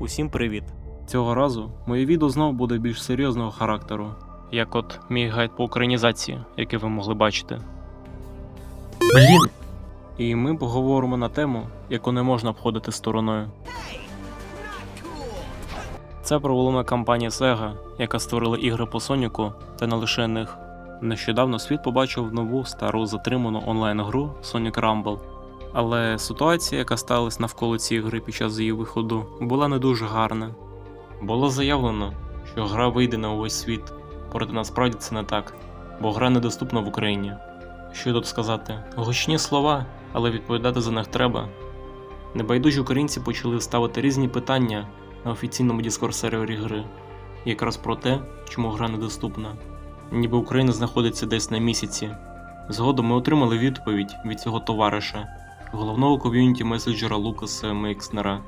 Усім привіт! Цього разу моє відео знову буде більш серйозного характеру, як от мій гайд по українізації, який ви могли бачити. Блін! І ми поговоримо на тему, яку не можна обходити стороною. Це проволома компанія Sega, яка створила ігри по Соніку та не лише них. Нещодавно світ побачив нову стару затриману онлайн-гру Sonic Rumble. Але ситуація, яка сталася навколо цієї гри під час її виходу, була не дуже гарна. Було заявлено, що гра вийде на увесь світ, проте насправді це не так, бо гра недоступна в Україні. Що тут сказати? Гучні слова, але відповідати за них треба. Небайдужі українці почали ставити різні питання на офіційному Discord сервері гри, якраз про те, чому гра недоступна. Ніби Україна знаходиться десь на місяці. Згодом ми отримали відповідь від цього товариша, головного ком'юніті меседжера Лукаса Мейкснера,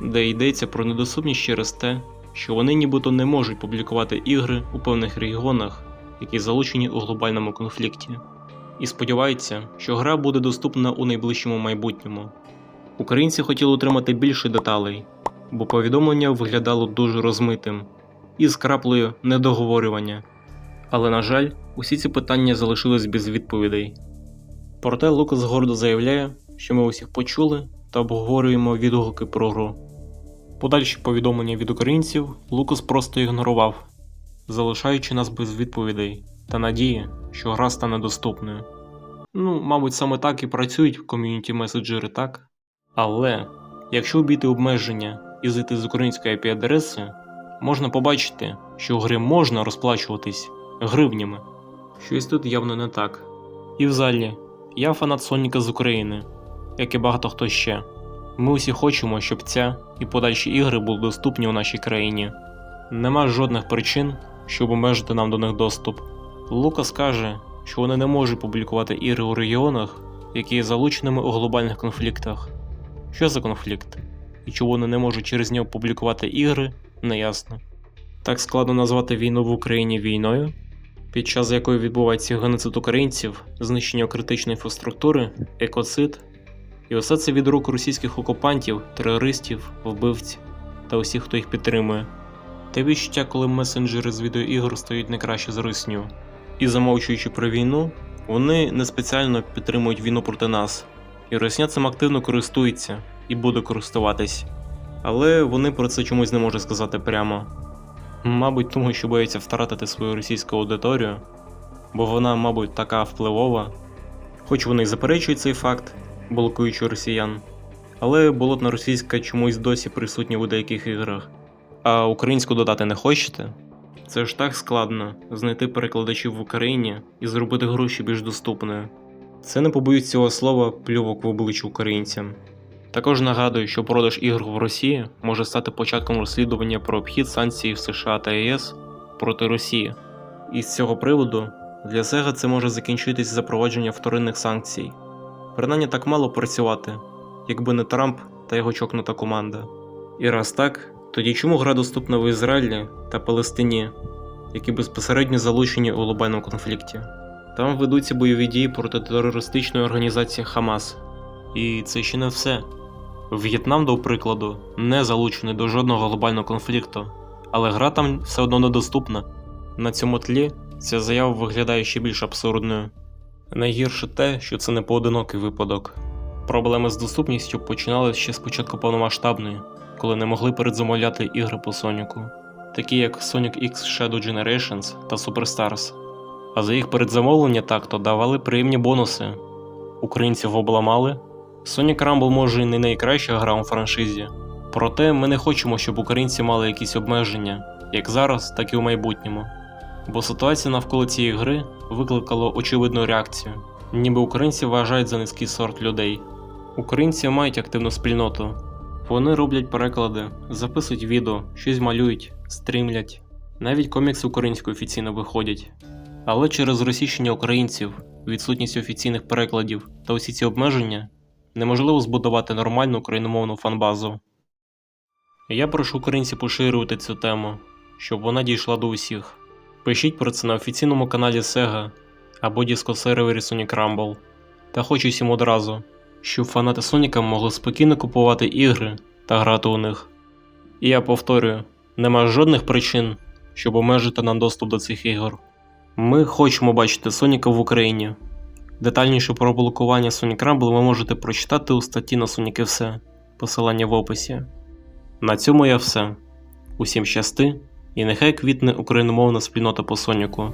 де йдеться про недоступність через те, що вони нібито не можуть публікувати ігри у певних регіонах, які залучені у глобальному конфлікті, і сподіваються, що гра буде доступна у найближчому майбутньому. Українці хотіли отримати більше деталей, бо повідомлення виглядало дуже розмитим і з краплею недоговорювання. Але, на жаль, усі ці питання залишились без відповідей. Проте Лукас гордо заявляє, що ми усіх почули та обговорюємо відгуки про гру. Подальші повідомлення від українців Лукас просто ігнорував, залишаючи нас без відповідей та надії, що гра стане доступною. Ну, мабуть, саме так і працюють ком'юніті меседжери, так? Але якщо обійти обмеження і зайти з української IP-адреси, можна побачити, що в гри можна розплачуватись гривнями. Щось тут явно не так. І взагалі, я фанат Соніка з України, як і багато хто ще. Ми усі хочемо, щоб ця і подальші ігри були доступні у нашій країні. Нема жодних причин, щоб обмежити нам до них доступ. Лукас каже, що вони не можуть публікувати ігри у регіонах, які є залученими у глобальних конфліктах. Що за конфлікт? І чому вони не можуть через нього публікувати ігри, неясно. Так складно назвати війну в Україні війною, під час якої відбувається геноцид українців, знищення критичної інфраструктури, екоцид, і усе це від рук російських окупантів, терористів, вбивців та усіх, хто їх підтримує. Те відчуття, коли месенджери з відеоігор стають не краще за русню. І замовчуючи про війну, вони не спеціально підтримують війну проти нас, і Росня цим активно користується і буде користуватись. Але вони про це чомусь не можуть сказати прямо. Мабуть, тому що бояться втратити свою російську аудиторію, бо вона, мабуть, така впливова. Хоч вони й заперечують цей факт, блокуючи росіян, але болотна російська чомусь досі присутня у деяких іграх. А українську додати не хочете? Це ж так складно знайти перекладачів в Україні і зробити гроші більш доступною. Це не побоюсь цього слова плювок в обличчя українцям. Також нагадую, що продаж ігор в Росії може стати початком розслідування про обхід санкцій в США та ЄС проти Росії. І з цього приводу для Sega це може закінчитись запровадження вторинних санкцій. Принаймні так мало працювати, якби не Трамп та його чокнута команда. І раз так, тоді чому гра доступна в Ізраїлі та Палестині, які безпосередньо залучені у глобальному конфлікті? Там ведуться бойові дії проти терористичної організації Хамас. І це ще не все. В'єтнам, до прикладу, не залучений до жодного глобального конфлікту, але гра там все одно недоступна. На цьому тлі ця заява виглядає ще більш абсурдною. Найгірше те, що це не поодинокий випадок. Проблеми з доступністю починалися ще з початку повномасштабної, коли не могли передзамовляти ігри по Соніку, такі як Sonic X Shadow Generations та Superstars. А за їх передзамовлення так-то давали приємні бонуси. Українців обламали. Sonic Rumble може і не найкраща гра у франшизі, проте ми не хочемо, щоб українці мали якісь обмеження, як зараз, так і у майбутньому. Бо ситуація навколо цієї гри викликала очевидну реакцію, ніби українці вважають за низький сорт людей. Українці мають активну спільноту. Вони роблять переклади, записують відео, щось малюють, стрімлять. Навіть комікси українською офіційно виходять. Але через російщення українців, відсутність офіційних перекладів та усі ці обмеження неможливо збудувати нормальну україномовну фанбазу. Я прошу українців поширювати цю тему, щоб вона дійшла до усіх. Пишіть про це на офіційному каналі Sega або дискосервері Sonic Rumble. Та хочу всім одразу, щоб фанати Соніка могли спокійно купувати ігри та грати у них. І я повторюю: нема жодних причин, щоб обмежити нам доступ до цих ігор. Ми хочемо бачити Соніка в Україні. Детальніше про блокування Sonic Rumble ви можете прочитати у статті на Sonic і все. Посилання в описі. На цьому я все. Усім щасти, і нехай квітне україномовна спільнота по Соніку.